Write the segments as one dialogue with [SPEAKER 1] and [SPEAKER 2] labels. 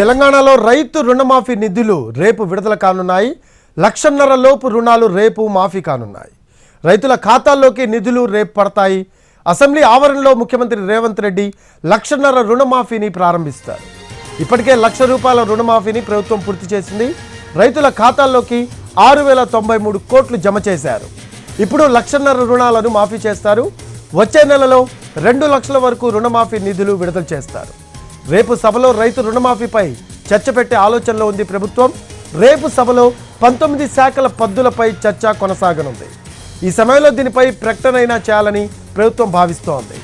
[SPEAKER 1] తెలంగాణలో రైతు రుణమాఫీ నిధులు రేపు విడుదల కానున్నాయి. లక్షన్నర లోపు రుణాలు రేపు మాఫీ కానున్నాయి. రైతుల ఖాతాల్లోకి నిధులు రేపు పడతాయి. అసెంబ్లీ ఆవరణలో ముఖ్యమంత్రి రేవంత్ రెడ్డి లక్షన్నర రుణమాఫీని ప్రారంభిస్తారు. ఇప్పటికే లక్ష రూపాయల రుణమాఫీని ప్రభుత్వం పూర్తి చేసింది. రైతుల ఖాతాల్లోకి ఆరు వేల తొంభై మూడు కోట్లు జమ చేశారు. ఇప్పుడు లక్షన్నర రుణాలను మాఫీ చేస్తారు. వచ్చే నెలలో రెండు లక్షల వరకు రుణమాఫీ నిధులు విడుదల చేస్తారు. రేపు సభలో రైతు రుణమాఫీపై చర్చ పెట్టే ఆలోచనలో ఉంది ప్రభుత్వం. రేపు సభలో పంతొమ్మిది శాఖల పద్దులపై చర్చ కొనసాగనుంది. ఈ సమయంలో దీనిపై ప్రకటన అయినా చేయాలని ప్రభుత్వం భావిస్తోంది.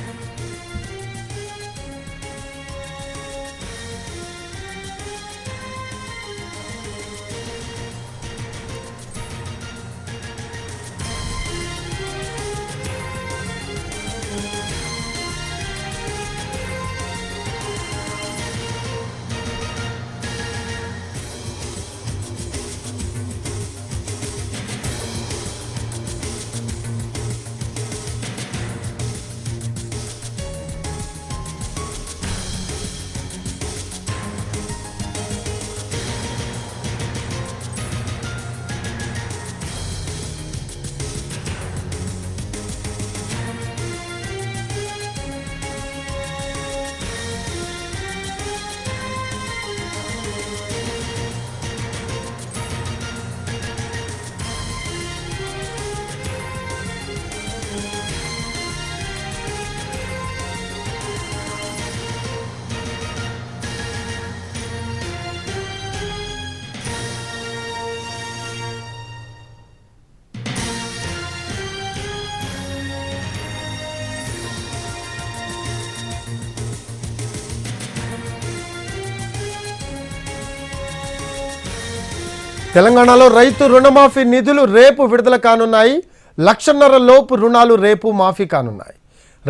[SPEAKER 1] తెలంగాణలో రైతు రుణమాఫీ నిధులు రేపు విడుదల కానున్నాయి. లక్షన్నర లోపు రుణాలు రేపు మాఫీ కానున్నాయి.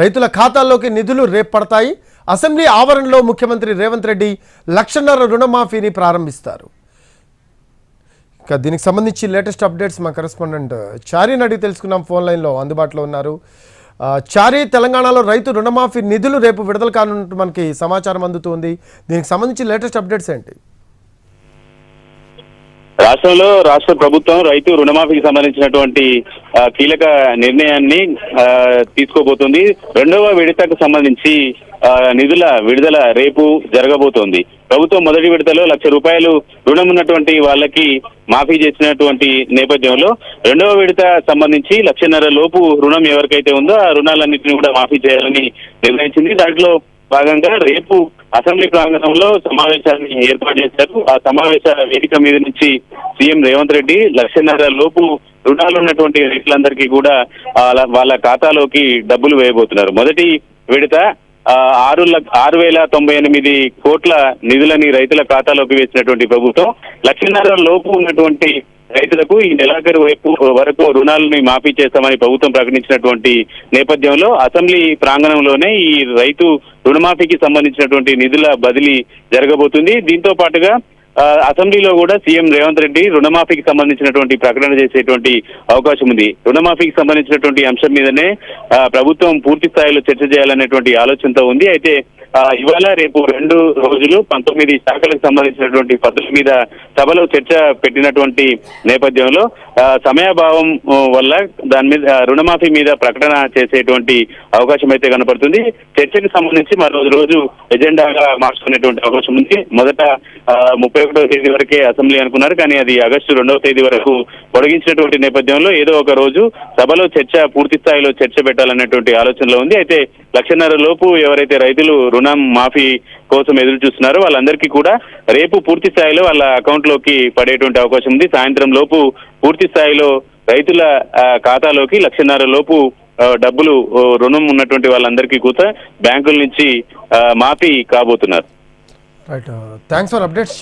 [SPEAKER 1] రైతుల ఖాతాల్లోకి నిధులు రేపు పడతాయి. అసెంబ్లీ ఆవరణలో ముఖ్యమంత్రి రేవంత్ రెడ్డి లక్షన్నర రుణమాఫీని ప్రారంభిస్తారు. ఇక దీనికి సంబంధించి లేటెస్ట్ అప్డేట్స్ మా కరెస్పాండెంట్ చారీని అడిగి తెలుసుకున్నాం ఫోన్ లైన్లో అందుబాటులో ఉన్నారు. చారీ తెలంగాణలో రైతు రుణమాఫీ నిధులు రేపు విడుదల కానున్నట్టు మనకి సమాచారం అందుతుంది దీనికి సంబంధించి లేటెస్ట్ అప్డేట్స్ ఏంటి?
[SPEAKER 2] రాష్ట్రంలో రాష్ట్ర ప్రభుత్వం రైతు రుణమాఫీకి సంబంధించినటువంటి కీలక నిర్ణయాన్ని ఆ, తీసుకోబోతుంది. రెండవ విడతకు సంబంధించి ఆ, నిధుల విడుదల రేపు జరగబోతోంది. ప్రభుత్వం మొదటి విడతలో లక్ష రూపాయలు రుణం ఉన్నటువంటి వాళ్ళకి మాఫీ చేసినటువంటి నేపథ్యంలో రెండవ విడత సంబంధించి లక్షన్నర లోపు రుణం ఎవరికైతే ఉందో ఆ రుణాలన్నింటినీ కూడా మాఫీ చేయాలని నిర్ణయించింది. దాంట్లో భాగంగా రేపు అసెంబ్లీ ప్రాంగణంలో సమావేశాన్ని ఏర్పాటు చేశారు. ఆ సమావేశ వేదిక మీద నుంచి సీఎం రేవంత్ రెడ్డి లక్షన్నర లోపు రుణాలు ఉన్నటువంటి రైతులందరికీ కూడా వాళ్ళ వాళ్ళ ఖాతాలోకి డబ్బులు వేయబోతున్నారు. మొదటి విడత ఆరు లక్ష ఆరు వేల తొంభై ఎనిమిది కోట్ల నిధులని రైతుల ఖాతాలోకి వేసినటువంటి ప్రభుత్వం లక్షన్నర లోపు ఉన్నటువంటి రైతులకు ఈ నెలాఖరు వైపు వరకు రుణాలని మాఫీ చేస్తామని ప్రభుత్వం ప్రకటించినటువంటి నేపథ్యంలో అసెంబ్లీ ప్రాంగణంలోనే ఈ రైతు రుణమాఫీకి సంబంధించినటువంటి నిధుల బదిలీ జరగబోతుంది. దీంతో పాటుగా ఆ, అసెంబ్లీలో కూడా సీఎం రేవంత్ రెడ్డి రుణమాఫీకి సంబంధించినటువంటి ప్రకటన చేసేటువంటి అవకాశం ఉంది. రుణమాఫీకి సంబంధించినటువంటి అంశం మీదనే ప్రభుత్వం పూర్తి స్థాయిలో చర్చ చేయాలనేటువంటి ఆలోచనతో ఉంది. అయితే ఇవాళ రేపు రెండు రోజులు పంతొమ్మిది శాఖలకు సంబంధించినటువంటి పద్ధతుల మీద సభలో చర్చ పెట్టినటువంటి నేపథ్యంలో సమయాభావం వల్ల దాని మీద రుణమాఫీ మీద ప్రకటన చేసేటువంటి అవకాశం అయితే కనపడుతుంది. చర్చకు సంబంధించి మరో రోజు ఎజెండాగా మార్చుకునేటువంటి అవకాశం ఉంది. మొదట ముప్పై ఒకటో తేదీ వరకే అసెంబ్లీ అనుకున్నారు కానీ అది ఆగస్టు రెండవ తేదీ వరకు పొడిగించినటువంటి నేపథ్యంలో ఏదో ఒక రోజు సభలో చర్చ పూర్తి స్థాయిలో చర్చ పెట్టాలనేటువంటి ఆలోచనలో ఉంది. అయితే లక్షన్నర లోపు ఎవరైతే రైతులు రుణం మాఫీ కోసం ఎదురు చూస్తున్నారు. వాళ్ళందరికీ కూడా రేపు పూర్తి స్థాయిలో వాళ్ళ అకౌంట్లోకి పడేటువంటి అవకాశం ఉంది. సాయంత్రం లోపు పూర్తి స్థాయిలో రైతుల ఖాతాలోకి లక్షన్నర లోపు డబ్బులు రుణం ఉన్నటువంటి వాళ్ళందరికీ కూడా బ్యాంకుల నుంచి మాఫీ కాబోతున్నారు.
[SPEAKER 1] Right thanks for updates